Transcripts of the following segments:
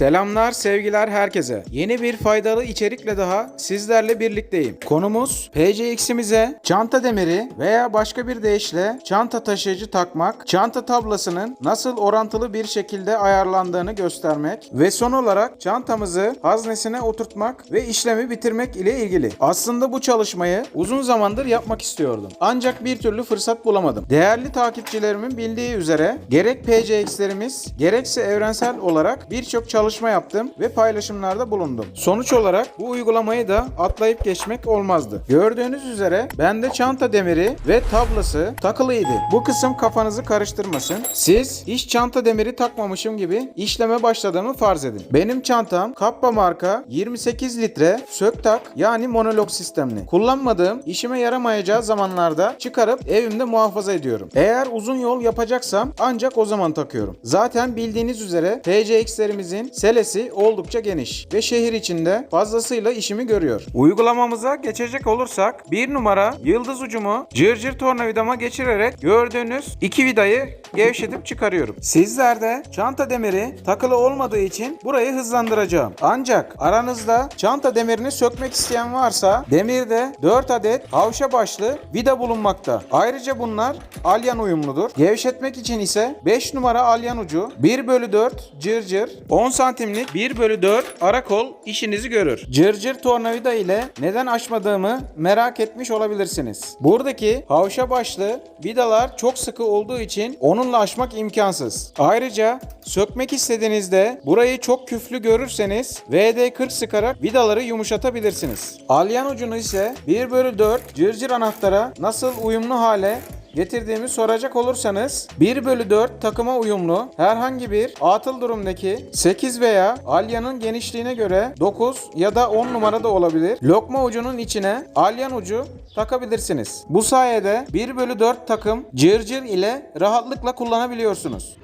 Selamlar, sevgiler herkese. Yeni bir faydalı içerikle daha sizlerle birlikteyim. Konumuz PCX'imize çanta demiri veya başka bir deyişle çanta taşıyıcı takmak, çanta tablasının nasıl orantılı bir şekilde ayarlandığını göstermek ve son olarak çantamızı haznesine oturtmak ve işlemi bitirmek ile ilgili. Aslında bu çalışmayı uzun zamandır yapmak istiyordum. Ancak bir türlü fırsat bulamadım. Değerli takipçilerimin bildiği üzere gerek PCX'lerimiz gerekse evrensel olarak birçok çalışma yaptım ve paylaşımlarda bulundum. Sonuç olarak bu uygulamayı da atlayıp geçmek olmazdı. Gördüğünüz üzere bende çanta demiri ve tablası takılıydı. Bu kısım kafanızı karıştırmasın. Siz hiç çanta demiri takmamışım gibi işleme başladığımı farz edin. Benim çantam Kappa marka 28 litre sök tak yani monolog sistemli. Kullanmadığım, işime yaramayacağı zamanlarda çıkarıp evimde muhafaza ediyorum. Eğer uzun yol yapacaksam ancak o zaman takıyorum. Zaten bildiğiniz üzere TCX'lerimizin selesi oldukça geniş ve şehir içinde fazlasıyla işimi görüyor. Uygulamamıza geçecek olursak bir numara yıldız ucumu cırcır tornavidama geçirerek gördüğünüz iki vidayı gevşetip çıkarıyorum. Sizler de çanta demiri takılı olmadığı için burayı hızlandıracağım. Ancak aranızda çanta demirini sökmek isteyen varsa demirde 4 adet havşa başlı vida bulunmakta. Ayrıca bunlar alyan uyumludur. Gevşetmek için ise 5 numara alyan ucu 1 bölü 4 cırcır 10 santimlik 1 bölü 4 ara kol işinizi görür. Cırcır tornavida ile neden açmadığımı merak etmiş olabilirsiniz. Buradaki havşa başlı vidalar çok sıkı olduğu için onunla açmak imkansız. Ayrıca sökmek istediğinizde burayı çok küflü görürseniz VD40 sıkarak vidaları yumuşatabilirsiniz. Alyan ucunu ise 1 bölü 4 cırcır anahtara nasıl uyumlu hale getirdiğimi soracak olursanız 1 bölü 4 takıma uyumlu herhangi bir atıl durumdaki 8 veya alyanın genişliğine göre 9 ya da 10 numara da olabilir. Lokma ucunun içine alyan ucu takabilirsiniz. Bu sayede 1 bölü 4 takım cırcır ile rahatlıkla kullanabiliyorsunuz.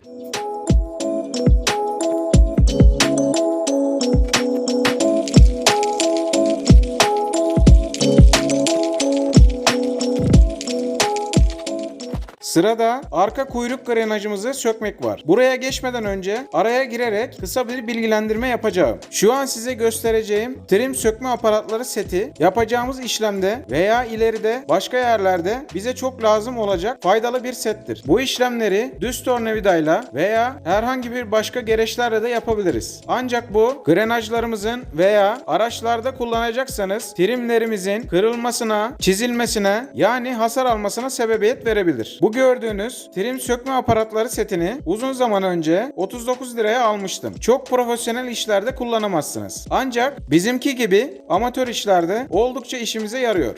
Sırada arka kuyruk grenajımızı sökmek var. Buraya geçmeden önce araya girerek kısa bir bilgilendirme yapacağım. Şu an size göstereceğim trim sökme aparatları seti yapacağımız işlemde veya ileride başka yerlerde bize çok lazım olacak faydalı bir settir. Bu işlemleri düz tornavidayla veya herhangi bir başka gereçlerle de yapabiliriz. Ancak bu grenajlarımızın veya araçlarda kullanacaksanız trimlerimizin kırılmasına, çizilmesine yani hasar almasına sebebiyet verebilir. Bu gördüğünüz trim sökme aparatları setini uzun zaman önce 39 liraya almıştım. Çok profesyonel işlerde kullanamazsınız. Ancak bizimki gibi amatör işlerde oldukça işimize yarıyor.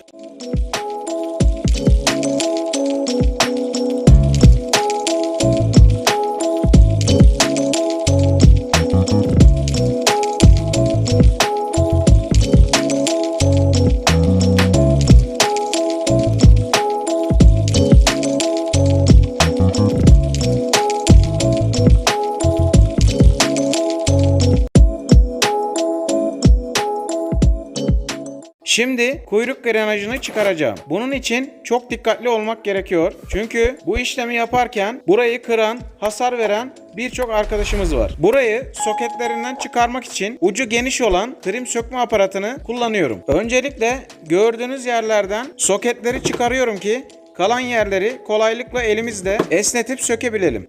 Şimdi kuyruk grenajını çıkaracağım. Bunun için çok dikkatli olmak gerekiyor. Çünkü bu işlemi yaparken burayı kıran, hasar veren birçok arkadaşımız var. Burayı soketlerinden çıkarmak için ucu geniş olan trim sökme aparatını kullanıyorum. Öncelikle gördüğünüz yerlerden soketleri çıkarıyorum ki kalan yerleri kolaylıkla elimizle esnetip sökebilelim.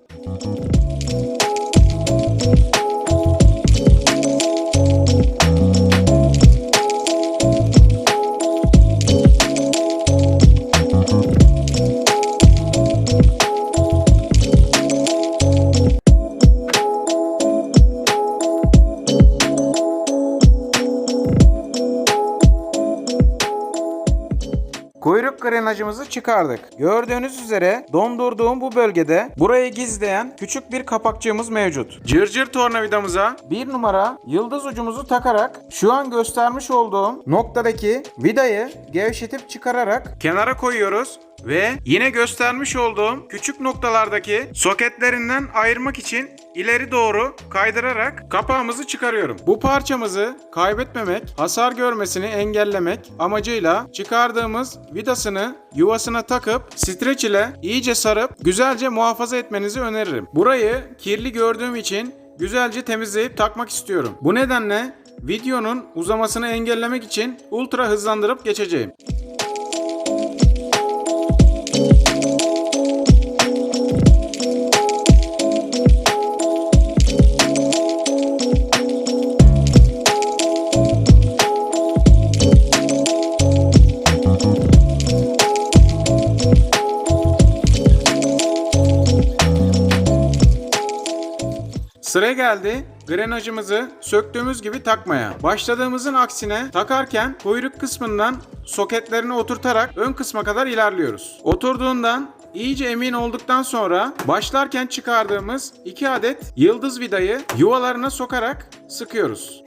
Kuyruk grenajımızı çıkardık. Gördüğünüz üzere dondurduğum bu bölgede burayı gizleyen küçük bir kapakçığımız mevcut. Cırcır tornavidamıza bir numara yıldız ucumuzu takarak şu an göstermiş olduğum noktadaki vidayı gevşetip çıkararak kenara koyuyoruz ve yine göstermiş olduğum küçük noktalardaki soketlerinden ayırmak için ileri doğru kaydırarak kapağımızı çıkarıyorum. Bu parçamızı kaybetmemek, hasar görmesini engellemek amacıyla çıkardığımız vidasını yuvasına takıp streç ile iyice sarıp güzelce muhafaza etmenizi öneririm. Burayı kirli gördüğüm için güzelce temizleyip takmak istiyorum. Bu nedenle videonun uzamasını engellemek için ultra hızlandırıp geçeceğim. Sıra geldi grenajımızı söktüğümüz gibi takmaya. Başladığımızın aksine takarken kuyruk kısmından soketlerini oturtarak ön kısma kadar ilerliyoruz. Oturduğundan iyice emin olduktan sonra başlarken çıkardığımız 2 adet yıldız vidayı yuvalarına sokarak sıkıyoruz.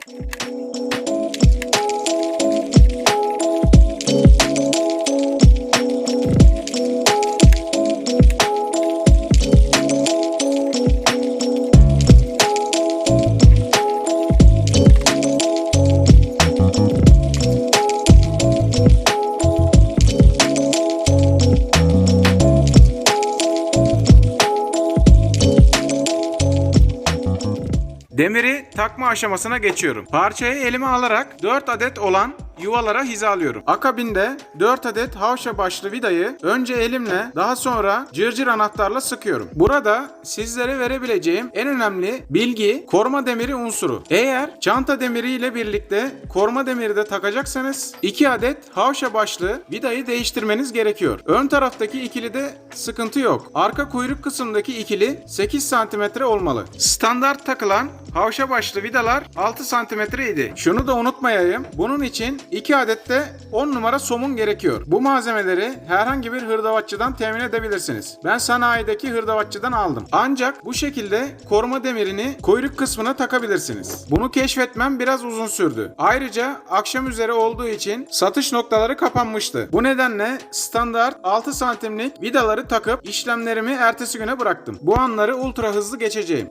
Takma aşamasına geçiyorum. Parçayı elime alarak 4 adet olan yuvalara hizalıyorum. Akabinde 4 adet havşa başlı vidayı önce elimle daha sonra cırcır anahtarla sıkıyorum. Burada sizlere verebileceğim en önemli bilgi koruma demiri unsuru. Eğer çanta demiri ile birlikte koruma demiri de takacaksanız 2 adet havşa başlı vidayı değiştirmeniz gerekiyor. Ön taraftaki ikilide sıkıntı yok. Arka kuyruk kısmındaki ikili 8 cm olmalı. Standart takılan havşa başlı vidalar 6 cm idi. Şunu da unutmayayım. Bunun için 2 adet de 10 numara somun gerekiyor. Bu malzemeleri herhangi bir hırdavatçıdan temin edebilirsiniz. Ben sanayideki hırdavatçıdan aldım. Ancak bu şekilde koruma demirini kuyruk kısmına takabilirsiniz. Bunu keşfetmem biraz uzun sürdü. Ayrıca akşam üzeri olduğu için satış noktaları kapanmıştı. Bu nedenle standart 6 santimlik vidaları takıp işlemlerimi ertesi güne bıraktım. Bu anları ultra hızlı geçeceğim.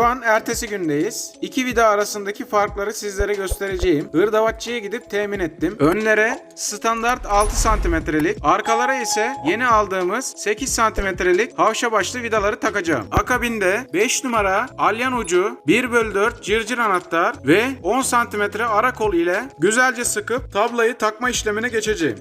Şu an ertesi gündeyiz. İki vida arasındaki farkları sizlere göstereceğim. Hırdavatçıya gidip temin ettim. Önlere standart 6 santimetrelik, arkalara ise yeni aldığımız 8 santimetrelik havşa başlı vidaları takacağım. Akabinde 5 numara alyan ucu, 1 bölü 4 cırcır anahtar ve 10 santimetre ara kol ile güzelce sıkıp tablayı takma işlemine geçeceğim.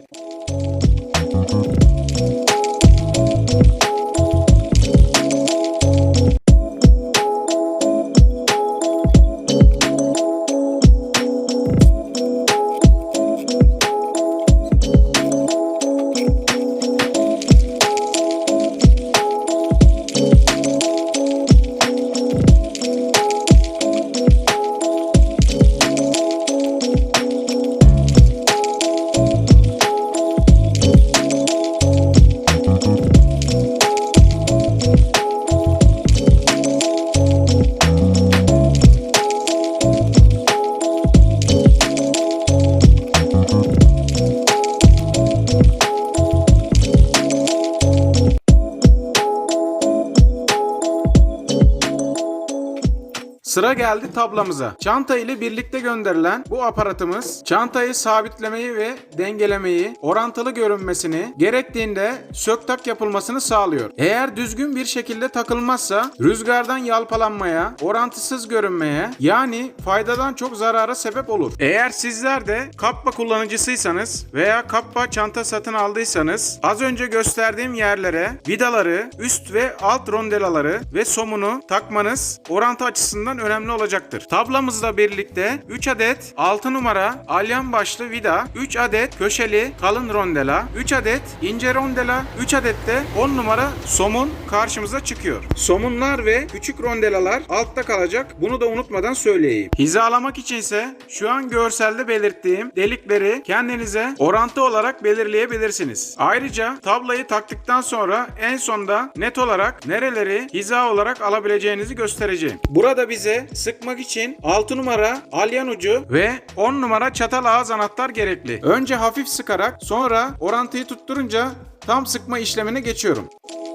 Sıra geldi tablamıza. Çanta ile birlikte gönderilen bu aparatımız çantayı sabitlemeyi ve dengelemeyi, orantılı görünmesini, gerektiğinde sök tak yapılmasını sağlıyor. Eğer düzgün bir şekilde takılmazsa rüzgardan yalpalanmaya, orantısız görünmeye yani faydadan çok zarara sebep olur. Eğer sizler de kappa kullanıcısıysanız veya kappa çanta satın aldıysanız az önce gösterdiğim yerlere vidaları, üst ve alt rondelaları ve somunu takmanız orantı açısından önemli önemli olacaktır. Tablamızla birlikte 3 adet 6 numara alyan başlı vida, 3 adet köşeli kalın rondela, 3 adet ince rondela, 3 adet de 10 numara somun karşımıza çıkıyor. Somunlar ve küçük rondelalar altta kalacak. Bunu da unutmadan söyleyeyim. Hizalamak içinse şu an görselde belirttiğim delikleri kendinize orantı olarak belirleyebilirsiniz. Ayrıca tablayı taktıktan sonra en sonda net olarak nereleri hiza olarak alabileceğinizi göstereceğim. Burada bize sıkmak için 6 numara alyan ucu ve 10 numara çatal ağız anahtar gerekli. Önce hafif sıkarak sonra orantıyı tutturunca tam sıkma işlemine geçiyorum.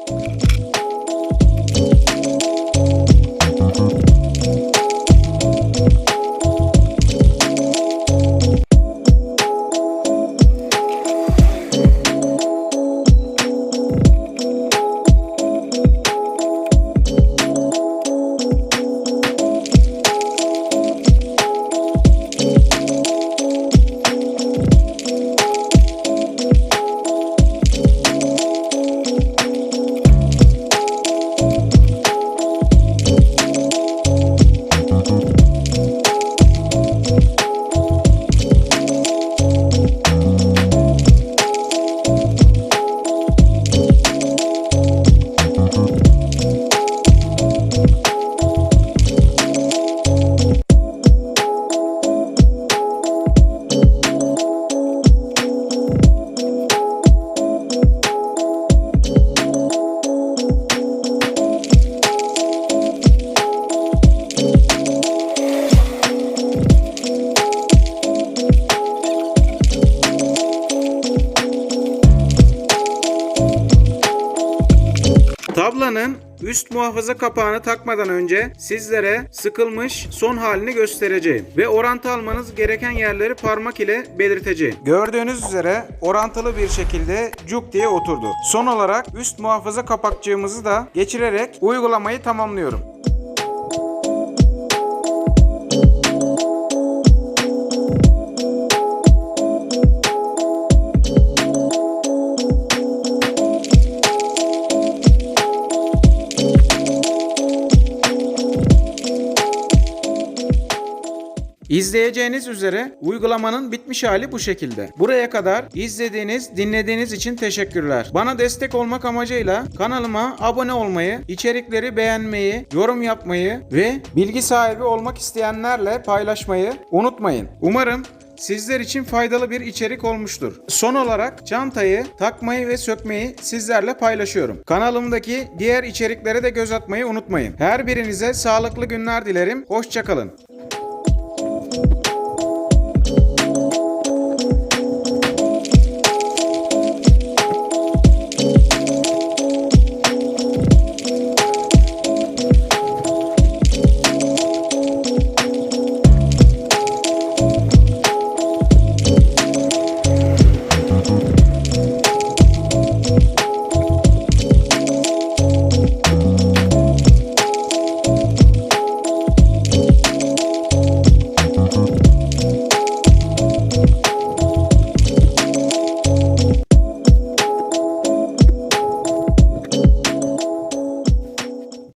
Tablanın muhafaza kapağını takmadan önce sizlere sıkılmış son halini göstereceğim ve orantı almanız gereken yerleri parmak ile belirteceğim. Gördüğünüz üzere orantılı bir şekilde cuk diye oturdu. Son olarak üst muhafaza kapakçığımızı da geçirerek uygulamayı tamamlıyorum. İzleyeceğiniz üzere uygulamanın bitmiş hali bu şekilde. Buraya kadar izlediğiniz, dinlediğiniz için teşekkürler. Bana destek olmak amacıyla kanalıma abone olmayı, içerikleri beğenmeyi, yorum yapmayı ve bilgi sahibi olmak isteyenlerle paylaşmayı unutmayın. Umarım sizler için faydalı bir içerik olmuştur. Son olarak çantayı takmayı ve sökmeyi sizlerle paylaşıyorum. Kanalımdaki diğer içeriklere de göz atmayı unutmayın. Her birinize sağlıklı günler dilerim. Hoşçakalın.